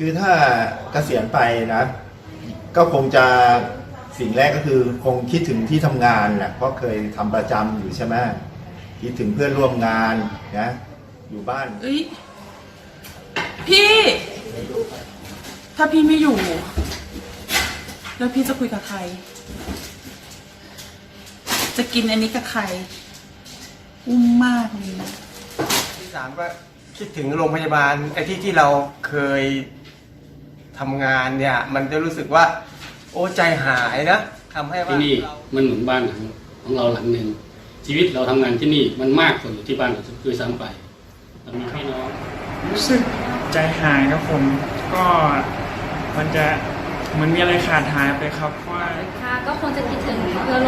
คือถ้าเกษียณไปนะ ก็คงจะสิ่งแรกก็คือคงคิดถึงที่ทำงานแหละเพราะเคยทำประจำอยู่ใช่ไหมคิดถึงเพื่อนร่วมงานนะอยู่บ้านเอ้ยพี่ ถ้าพี่ไม่อยู่ แล้วพี่จะคุยกับใคร จะกินอันนี้กับใคร อุ้มมากเลยนะที่สามก็คิดถึงโรงพยาบาลไอ้ที่ที่เราเคย ทำงานเนี่ย มันจะรู้สึกว่า โอ้ใจหายนะทำให้ว่าที่นี่เรา มันเหมือนบ้านหลังของเราหลังหนึ่งชีวิตเราทำงานที่นี่มันมากกว่าอยู่ที่บ้านเราด้วยซ้ำไปเรามีพี่น้อง รู้สึกใจหายครับผม ก็มันจะเหมือนมีอะไรขาดหายไปครับเพราะว่า ค่ะก็คงจะคิดถึงเพื่อนร่วมงานม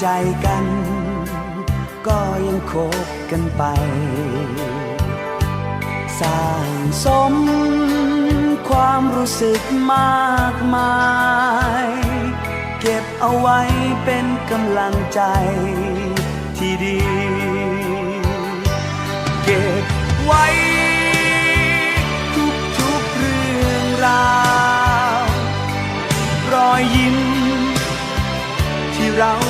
ใจกัน ก็ยังคบกันไป สร้างสมความรู้สึกมากมาย เก็บเอาไว้เป็นกำลังใจที่ดี เก็บไว้ทุกทุกๆเรื่องราว รอยยิ้มที่เรา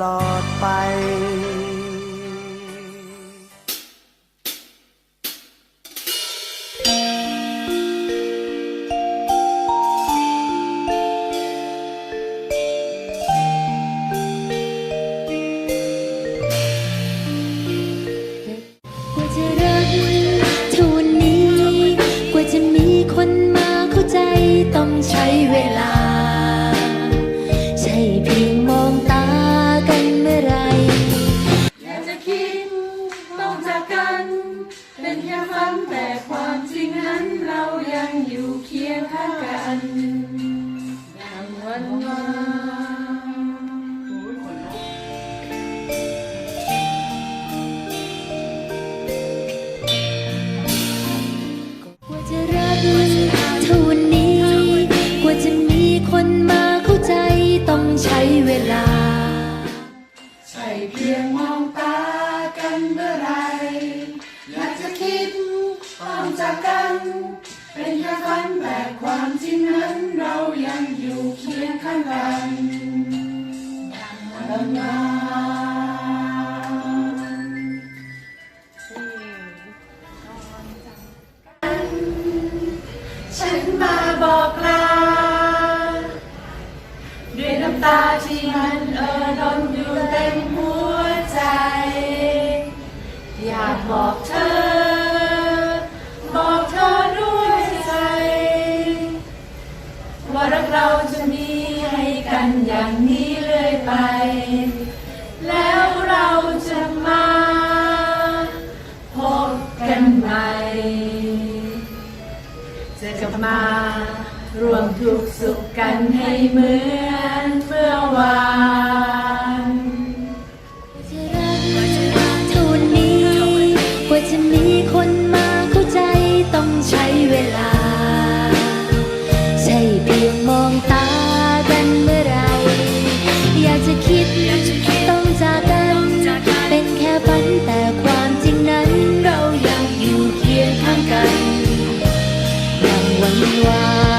ลอด กันเมื่อไร อยากจะคิดต้องจากกัน เป็นแค่ฝันแต่ความจริงนั้นเรายังอยู่เคียงข้างกันดังนั้นฉันมาบอกลาด้วยน้ำตาที่มันเอ่อล้นอยู่เต็มหัวากบอกเธอ บอกเธอด้วยใจ ว่ารักเราจะมีให้กันอย่างนี้เรื่อยไป แล้วเราจะมาพบกันใหม่จะกลับมารวมทุกสุขกันให้เหมือนเมื่อวาน เร